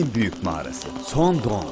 en büyük mağarası Sondon.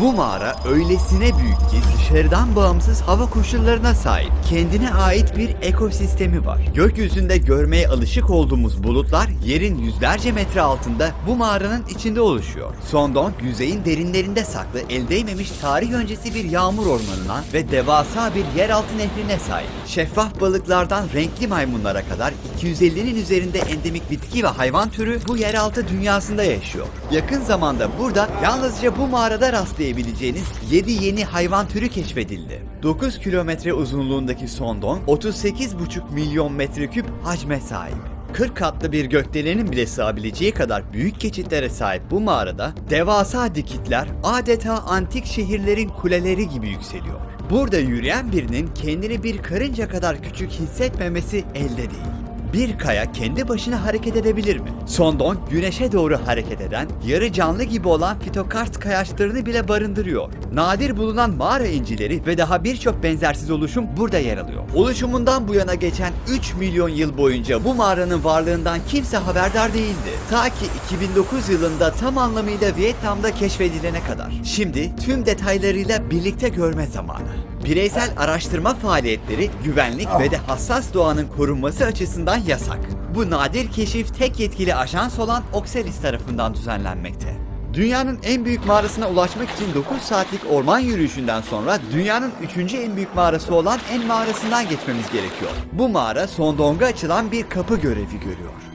Bu mağara öylesine büyük ki dışarıdan bağımsız hava koşullarına sahip. Kendine ait bir ekosistemi var. Gökyüzünde görmeye alışık olduğumuz bulutlar yerin yüzlerce metre altında bu mağaranın içinde oluşuyor. Sondon yüzeyin derinlerinde saklı el değmemiş tarih öncesi bir yağmur ormanına ve devasa bir yeraltı nehrine sahip. Şeffaf balıklardan renkli maymunlara kadar 250'nin üzerinde endemik bitki ve hayvan türü bu yeraltı dünyasında yaşıyor. Yakın zamanda burada yalnızca bu mağarada rastlayabileceğiniz 7 yeni hayvan türü keşfedildi. 9 kilometre uzunluğundaki Sondon 38,5 milyon metreküp hacme sahip. 40 katlı bir gökdelenin bile sığabileceği kadar büyük geçitlere sahip bu mağarada devasa dikitler adeta antik şehirlerin kuleleri gibi yükseliyor. Burada yürüyen birinin kendini bir karınca kadar küçük hissetmemesi elde değil. Bir kaya kendi başına hareket edebilir mi? Sondon güneşe doğru hareket eden, yarı canlı gibi olan fitokart kayaçlarını bile barındırıyor. Nadir bulunan mağara incileri ve daha birçok benzersiz oluşum burada yer alıyor. Oluşumundan bu yana geçen 3 milyon yıl boyunca bu mağaranın varlığından kimse haberdar değildi. Ta ki 2009 yılında tam anlamıyla Vietnam'da keşfedilene kadar. Şimdi tüm detaylarıyla birlikte görme zamanı. Bireysel araştırma faaliyetleri güvenlik ve de hassas doğanın korunması açısından yasak. Bu nadir keşif tek yetkili ajans olan Oxelis tarafından düzenlenmekte. Dünyanın en büyük mağarasına ulaşmak için 9 saatlik orman yürüyüşünden sonra dünyanın 3. en büyük mağarası olan En mağarasından geçmemiz gerekiyor. Bu mağara Sondong'a açılan bir kapı görevi görüyor.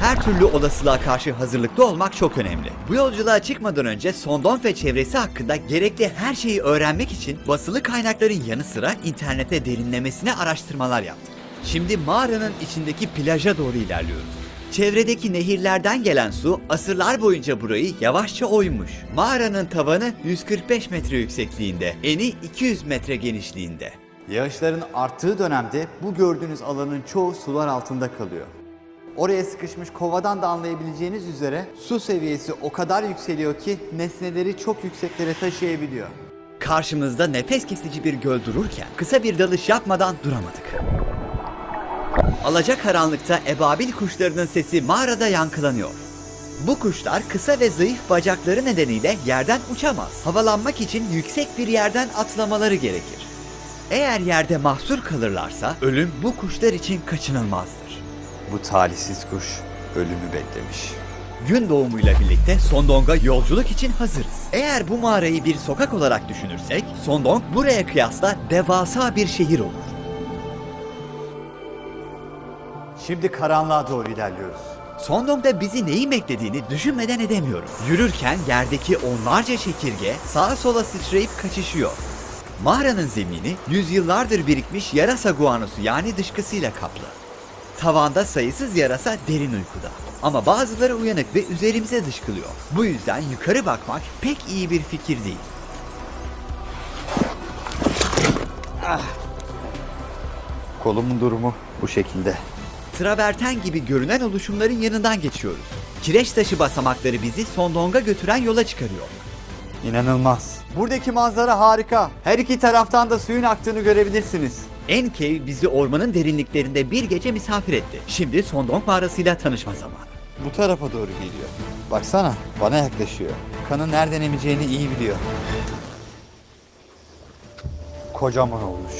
Her türlü olasılığa karşı hazırlıklı olmak çok önemli. Bu yolculuğa çıkmadan önce Sondon ve çevresi hakkında gerekli her şeyi öğrenmek için basılı kaynakların yanı sıra internette derinlemesine araştırmalar yaptık. Şimdi mağaranın içindeki plaja doğru ilerliyoruz. Çevredeki nehirlerden gelen su asırlar boyunca burayı yavaşça oymuş. Mağaranın tavanı 145 metre yüksekliğinde, eni 200 metre genişliğinde. Yağışların arttığı dönemde bu gördüğünüz alanın çoğu sular altında kalıyor. Oraya sıkışmış kovadan da anlayabileceğiniz üzere su seviyesi o kadar yükseliyor ki nesneleri çok yükseklere taşıyabiliyor. Karşımızda nefes kesici bir göl dururken kısa bir dalış yapmadan duramadık. Alacakaranlıkta ebabil kuşlarının sesi mağarada yankılanıyor. Bu kuşlar kısa ve zayıf bacakları nedeniyle yerden uçamaz. Havalanmak için yüksek bir yerden atlamaları gerekir. Eğer yerde mahsur kalırlarsa ölüm bu kuşlar için kaçınılmazdır. Bu talihsiz kuş ölümü beklemiş. Gün doğumuyla birlikte Sondong'a yolculuk için hazırız. Eğer bu mağarayı bir sokak olarak düşünürsek, Sondong buraya kıyasla devasa bir şehir olur. Şimdi karanlığa doğru ilerliyoruz. Sondong'da bizi neyin beklediğini düşünmeden edemiyorum. Yürürken yerdeki onlarca çekirge sağa sola sıçrayıp kaçışıyor. Mağaranın zemini yüzyıllardır birikmiş yarasa guanosu yani dışkısıyla kaplı. Tavanda sayısız yarasa derin uykuda. Ama bazıları uyanık ve üzerimize dışkılıyor. Bu yüzden yukarı bakmak pek iyi bir fikir değil. Kolumun durumu bu şekilde. Traverten gibi görünen oluşumların yanından geçiyoruz. Kireç taşı basamakları bizi Sondong'a götüren yola çıkarıyor. İnanılmaz. Buradaki manzara harika. Her iki taraftan da suyun aktığını görebilirsiniz. Enkey bizi ormanın derinliklerinde bir gece misafir etti. Şimdi Sondong mağarasıyla tanışma zamanı. Bu tarafa doğru geliyor. Baksana bana yaklaşıyor. Kanı nereden emeceğini iyi biliyor. Kocaman olmuş.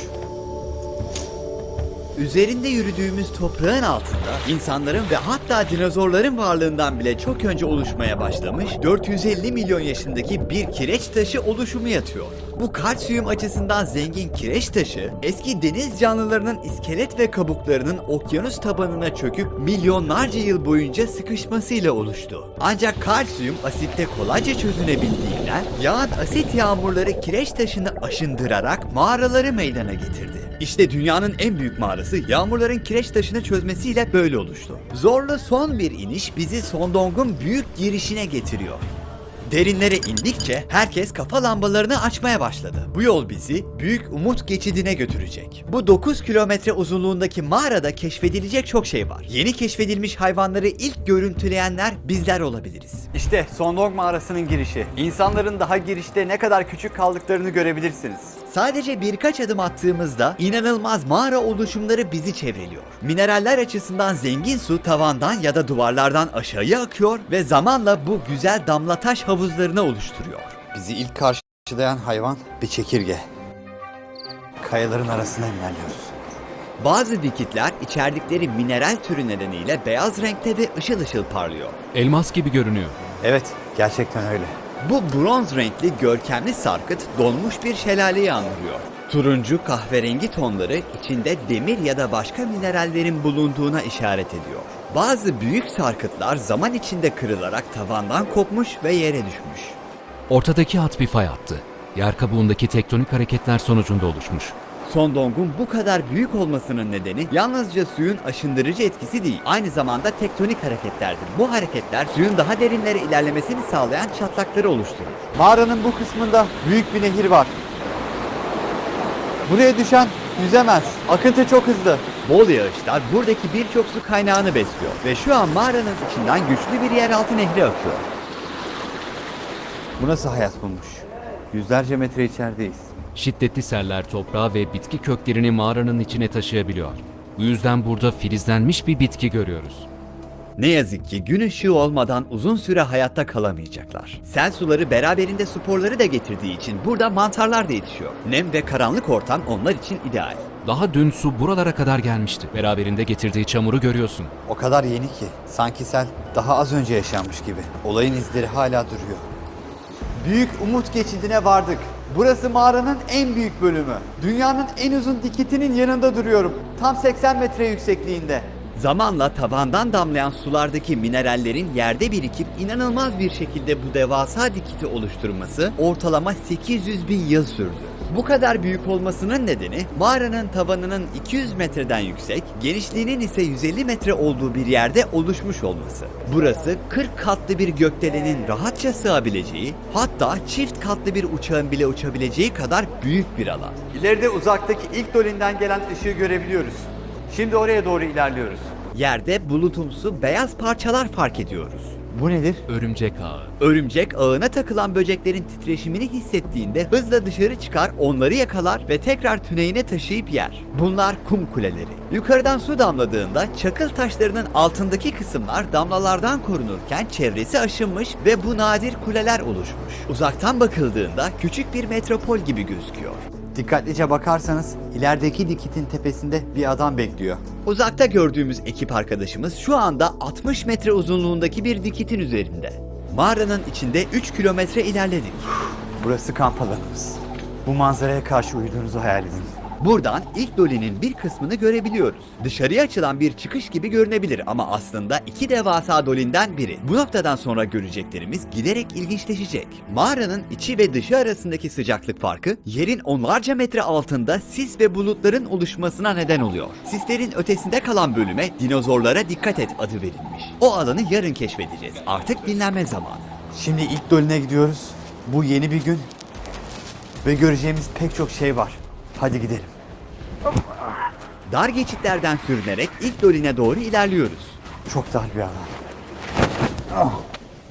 Üzerinde yürüdüğümüz toprağın altında insanların ve hatta dinozorların varlığından bile çok önce oluşmaya başlamış 450 milyon yaşındaki bir kireç taşı oluşumu yatıyor. Bu kalsiyum açısından zengin kireç taşı eski deniz canlılarının iskelet ve kabuklarının okyanus tabanına çöküp milyonlarca yıl boyunca sıkışmasıyla oluştu. Ancak kalsiyum asitte kolayca çözünebildiğinden yağan asit yağmurları kireç taşını aşındırarak mağaraları meydana getirdi. İşte dünyanın en büyük mağarası yağmurların kireç taşını çözmesiyle böyle oluştu. Zorlu son bir iniş bizi Sondong'un büyük girişine getiriyor. Derinlere indikçe herkes kafa lambalarını açmaya başladı. Bu yol bizi Büyük Umut Geçidi'ne götürecek. Bu 9 kilometre uzunluğundaki mağarada keşfedilecek çok şey var. Yeni keşfedilmiş hayvanları ilk görüntüleyenler bizler olabiliriz. İşte Sondong mağarasının girişi. İnsanların daha girişte ne kadar küçük kaldıklarını görebilirsiniz. Sadece birkaç adım attığımızda inanılmaz mağara oluşumları bizi çevreliyor. Mineraller açısından zengin su tavandan ya da duvarlardan aşağıya akıyor ve zamanla bu güzel damla taş havuzlarını oluşturuyor. Bizi ilk karşılayan hayvan bir çekirge. Kayaların arasına ilerliyoruz. Bazı dikitler içerdikleri mineral türü nedeniyle beyaz renkte ve ışıl ışıl parlıyor. Elmas gibi görünüyor. Evet, gerçekten öyle. Bu bronz renkli görkemli sarkıt donmuş bir şelaleyi andırıyor. Turuncu kahverengi tonları içinde demir ya da başka minerallerin bulunduğuna işaret ediyor. Bazı büyük sarkıtlar zaman içinde kırılarak tavandan kopmuş ve yere düşmüş. Ortadaki hat bir fay attı. Yer kabuğundaki tektonik hareketler sonucunda oluşmuş. Sondong'un bu kadar büyük olmasının nedeni yalnızca suyun aşındırıcı etkisi değil, aynı zamanda tektonik hareketlerdir. Bu hareketler suyun daha derinlere ilerlemesini sağlayan çatlakları oluşturur. Mağaranın bu kısmında büyük bir nehir var. Buraya düşen yüzemez. Akıntı çok hızlı. Bol yağışlar buradaki birçok su kaynağını besliyor ve şu an mağaranın içinden güçlü bir yeraltı nehri akıyor. Bu nasıl hayat bulmuş? Yüzlerce metre içerideyiz. Şiddetli seller toprağı ve bitki köklerini mağaranın içine taşıyabiliyor. Bu yüzden burada filizlenmiş bir bitki görüyoruz. Ne yazık ki gün ışığı olmadan uzun süre hayatta kalamayacaklar. Sel suları beraberinde sporları da getirdiği için burada mantarlar da yetişiyor. Nem ve karanlık ortam onlar için ideal. Daha dün su buralara kadar gelmişti. Beraberinde getirdiği çamuru görüyorsun. O kadar yeni ki sanki sel daha az önce yaşanmış gibi. Olayın izleri hala duruyor. Büyük Umut Geçidi'ne vardık. Burası mağaranın en büyük bölümü. Dünyanın en uzun dikitinin yanında duruyorum. Tam 80 metre yüksekliğinde. Zamanla tavandan damlayan sulardaki minerallerin yerde birikip inanılmaz bir şekilde bu devasa dikiti oluşturması ortalama 800 bin yıl sürdü. Bu kadar büyük olmasının nedeni mağaranın tavanının 200 metreden yüksek, genişliğinin ise 150 metre olduğu bir yerde oluşmuş olması. Burası 40 katlı bir gökdelenin rahatça sığabileceği, hatta çift katlı bir uçağın bile uçabileceği kadar büyük bir alan. İleride uzaktaki ilk dolinden gelen ışığı görebiliyoruz. Şimdi oraya doğru ilerliyoruz. Yerde bulutumsu beyaz parçalar fark ediyoruz. Bu nedir? Örümcek ağı. Örümcek ağına takılan böceklerin titreşimini hissettiğinde hızla dışarı çıkar, onları yakalar ve tekrar tüneyine taşıyıp yer. Bunlar kum kuleleri. Yukarıdan su damladığında çakıl taşlarının altındaki kısımlar damlalardan korunurken çevresi aşınmış ve bu nadir kuleler oluşmuş. Uzaktan bakıldığında küçük bir metropol gibi gözüküyor. Dikkatlice bakarsanız ilerideki dikitin tepesinde bir adam bekliyor. Uzakta gördüğümüz ekip arkadaşımız şu anda 60 metre uzunluğundaki bir dikitin üzerinde. Mağaranın içinde 3 kilometre ilerledik. Burası kamp alanımız. Bu manzaraya karşı uyuduğunuzu hayal edin. Buradan ilk dolinin bir kısmını görebiliyoruz. Dışarıya açılan bir çıkış gibi görünebilir ama aslında iki devasa dolinden biri. Bu noktadan sonra göreceklerimiz giderek ilginçleşecek. Mağaranın içi ve dışı arasındaki sıcaklık farkı yerin onlarca metre altında sis ve bulutların oluşmasına neden oluyor. Sislerin ötesinde kalan bölüme dinozorlara dikkat et adı verilmiş. O alanı yarın keşfedeceğiz. Artık dinlenme zamanı. Şimdi ilk doline gidiyoruz. Bu yeni bir gün. Ve göreceğimiz pek çok şey var. Hadi gidelim. Dar geçitlerden sürünerek ilk doline doğru ilerliyoruz. Çok dar bir alan.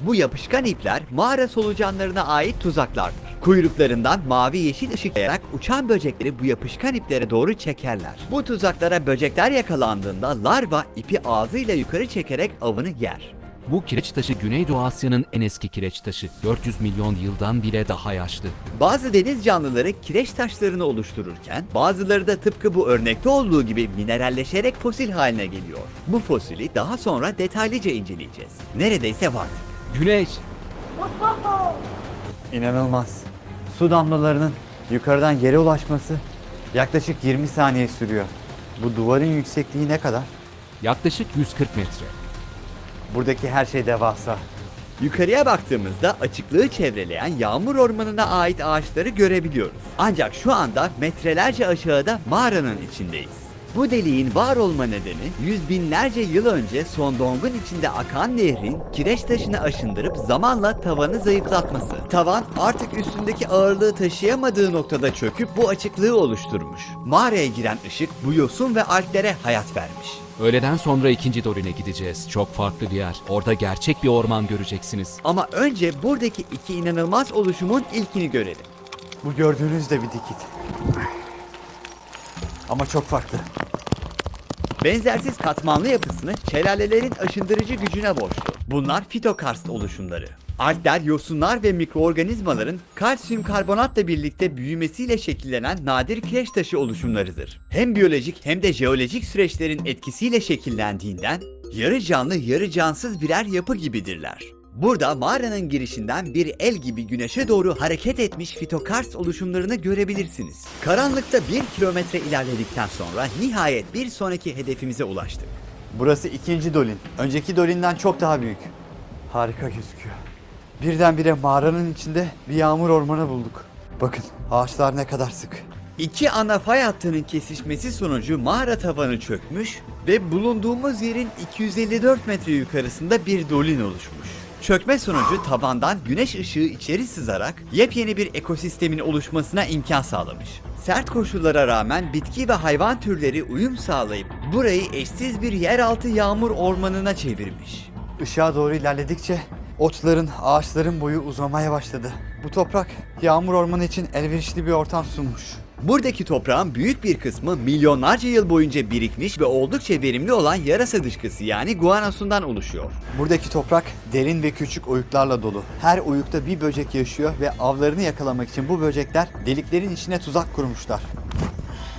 Bu yapışkan ipler mağara solucanlarına ait tuzaklardır. Kuyruklarından mavi yeşil ışık yayarak uçan böcekleri bu yapışkan iplere doğru çekerler. Bu tuzaklara böcekler yakalandığında larva ipi ağzıyla yukarı çekerek avını yer. Bu kireç taşı Güneydoğu Asya'nın en eski kireç taşı. 400 milyon yıldan bile daha yaşlı. Bazı deniz canlıları kireç taşlarını oluştururken bazıları da tıpkı bu örnekte olduğu gibi mineralleşerek fosil haline geliyor. Bu fosili daha sonra detaylıca inceleyeceğiz. Neredeyse vardık. Güneş! İnanılmaz. Su damlalarının yukarıdan yere ulaşması yaklaşık 20 saniye sürüyor. Bu duvarın yüksekliği ne kadar? Yaklaşık 140 metre. Buradaki her şey devasa. Yukarıya baktığımızda açıklığı çevreleyen yağmur ormanına ait ağaçları görebiliyoruz. Ancak şu anda metrelerce aşağıda mağaranın içindeyiz. Bu deliğin var olma nedeni yüz binlerce yıl önce Sondong'un içinde akan nehrin kireç taşını aşındırıp zamanla tavanı zayıflatması. Tavan artık üstündeki ağırlığı taşıyamadığı noktada çöküp bu açıklığı oluşturmuş. Mağaraya giren ışık bu yosun ve alplere hayat vermiş. Öğleden sonra ikinci Dolin'e gideceğiz. Çok farklı bir yer. Orada gerçek bir orman göreceksiniz. Ama önce buradaki iki inanılmaz oluşumun ilkini görelim. Bu gördüğünüz de bir dikit. Ama çok farklı. Benzersiz katmanlı yapısını şelalelerin aşındırıcı gücüne borçlu. Bunlar fitokarst oluşumları. Alpler, yosunlar ve mikroorganizmaların kalsiyum karbonatla birlikte büyümesiyle şekillenen nadir kireç taşı oluşumlarıdır. Hem biyolojik hem de jeolojik süreçlerin etkisiyle şekillendiğinden yarı canlı yarı cansız birer yapı gibidirler. Burada mağaranın girişinden bir el gibi güneşe doğru hareket etmiş fitokarst oluşumlarını görebilirsiniz. Karanlıkta bir kilometre ilerledikten sonra nihayet bir sonraki hedefimize ulaştık. Burası ikinci dolin. Önceki dolinden çok daha büyük. Harika gözüküyor. Birdenbire mağaranın içinde bir yağmur ormanı bulduk. Bakın ağaçlar ne kadar sık. İki ana fay hattının kesişmesi sonucu mağara tavanı çökmüş ve bulunduğumuz yerin 254 metre yukarısında bir dolin oluşmuş. Çökme sonucu tavandan güneş ışığı içeri sızarak yepyeni bir ekosistemin oluşmasına imkan sağlamış. Sert koşullara rağmen bitki ve hayvan türleri uyum sağlayıp burayı eşsiz bir yeraltı yağmur ormanına çevirmiş. Işığa doğru ilerledikçe otların, ağaçların boyu uzamaya başladı. Bu toprak yağmur ormanı için elverişli bir ortam sunmuş. Buradaki toprağın büyük bir kısmı milyonlarca yıl boyunca birikmiş ve oldukça verimli olan yarasa dışkısı yani guanosundan oluşuyor. Buradaki toprak derin ve küçük oyuklarla dolu. Her oyukta bir böcek yaşıyor ve avlarını yakalamak için bu böcekler deliklerin içine tuzak kurmuşlar.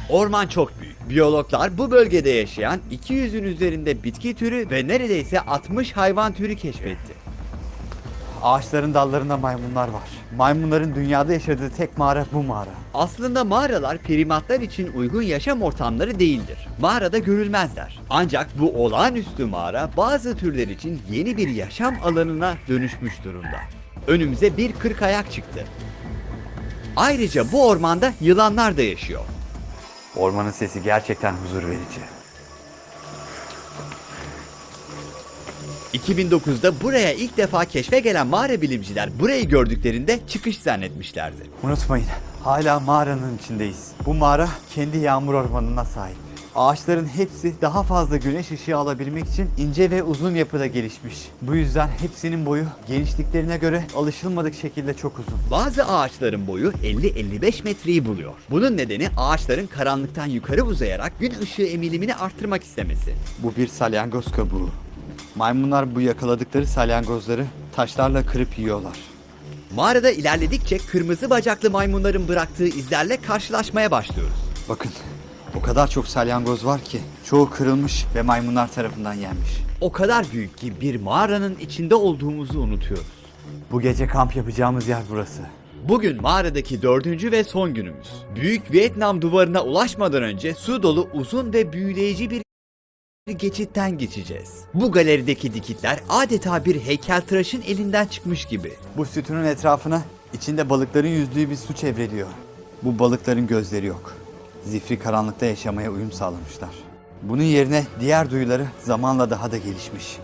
Orman çok büyük. Biyologlar bu bölgede yaşayan 200'ün üzerinde bitki türü ve neredeyse 60 hayvan türü keşfetti. Ağaçların dallarında maymunlar var. Maymunların dünyada yaşadığı tek mağara bu mağara. Aslında mağaralar primatlar için uygun yaşam ortamları değildir. Mağarada görülmezler. Ancak bu olağanüstü mağara bazı türler için yeni bir yaşam alanına dönüşmüş durumda. Önümüze bir kırk ayak çıktı. Ayrıca bu ormanda yılanlar da yaşıyor. Ormanın sesi gerçekten huzur verici. 2009'da buraya ilk defa keşfe gelen mağara bilimciler burayı gördüklerinde çıkış zannetmişlerdi. Unutmayın, hala mağaranın içindeyiz. Bu mağara kendi yağmur ormanına sahip. Ağaçların hepsi daha fazla güneş ışığı alabilmek için ince ve uzun yapıda gelişmiş. Bu yüzden hepsinin boyu genişliklerine göre alışılmadık şekilde çok uzun. Bazı ağaçların boyu 50-55 metreyi buluyor. Bunun nedeni ağaçların karanlıktan yukarı uzayarak gün ışığı emilimini arttırmak istemesi. Bu bir salyangoz kabuğu. Maymunlar bu yakaladıkları salyangozları taşlarla kırıp yiyorlar. Mağarada ilerledikçe kırmızı bacaklı maymunların bıraktığı izlerle karşılaşmaya başlıyoruz. Bakın, o kadar çok salyangoz var ki çoğu kırılmış ve maymunlar tarafından yenmiş. O kadar büyük ki bir mağaranın içinde olduğumuzu unutuyoruz. Bu gece kamp yapacağımız yer burası. Bugün mağaradaki dördüncü ve son günümüz. Büyük Vietnam duvarına ulaşmadan önce su dolu uzun ve büyüleyici bir geçitten geçeceğiz. Bu galerideki dikitler adeta bir heykeltıraşın elinden çıkmış gibi. Bu sütunun etrafına içinde balıkların yüzdüğü bir su çevreliyor. Bu balıkların gözleri yok. Zifri karanlıkta yaşamaya uyum sağlamışlar. Bunun yerine diğer duyuları zamanla daha da gelişmiş.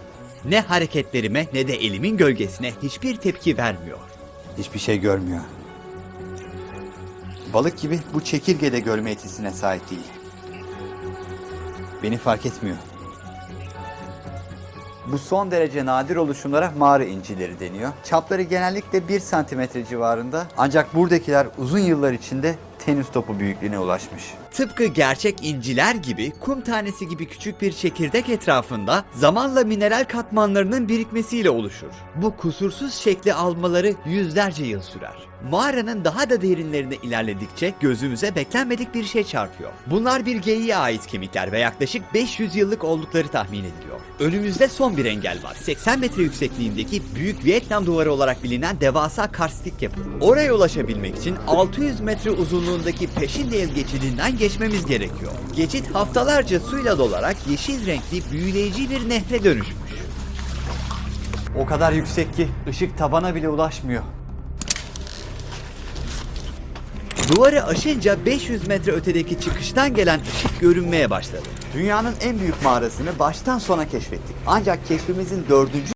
Ne hareketlerime ne de elimin gölgesine hiçbir tepki vermiyor. Hiçbir şey görmüyor. Balık gibi bu çekirge de görme yetisine sahip değil. Beni fark etmiyor. Bu son derece nadir oluşumlara mağara incileri deniyor. Çapları genellikle 1 santimetre civarında ancak buradakiler uzun yıllar içinde tenis topu büyüklüğüne ulaşmış. Tıpkı gerçek inciler gibi kum tanesi gibi küçük bir çekirdek etrafında zamanla mineral katmanlarının birikmesiyle oluşur. Bu kusursuz şekli almaları yüzlerce yıl sürer. Mağaranın daha da derinlerine ilerledikçe gözümüze beklenmedik bir şey çarpıyor. Bunlar bir geyiğe ait kemikler ve yaklaşık 500 yıllık oldukları tahmin ediliyor. Önümüzde son bir engel var. 80 metre yüksekliğindeki Büyük Vietnam Duvarı olarak bilinen devasa karstik yapı. Oraya ulaşabilmek için 600 metre uzunluğundaki Peşindeyel geçidinden geçmemiz gerekiyor. Geçit haftalarca suyla dolarak yeşil renkli büyüleyici bir nehre dönüşmüş. O kadar yüksek ki ışık tabana bile ulaşmıyor. Duvarı aşınca 500 metre ötedeki çıkıştan gelen ışık görünmeye başladı. Dünyanın en büyük mağarasını baştan sona keşfettik. Ancak keşfimizin dördüncü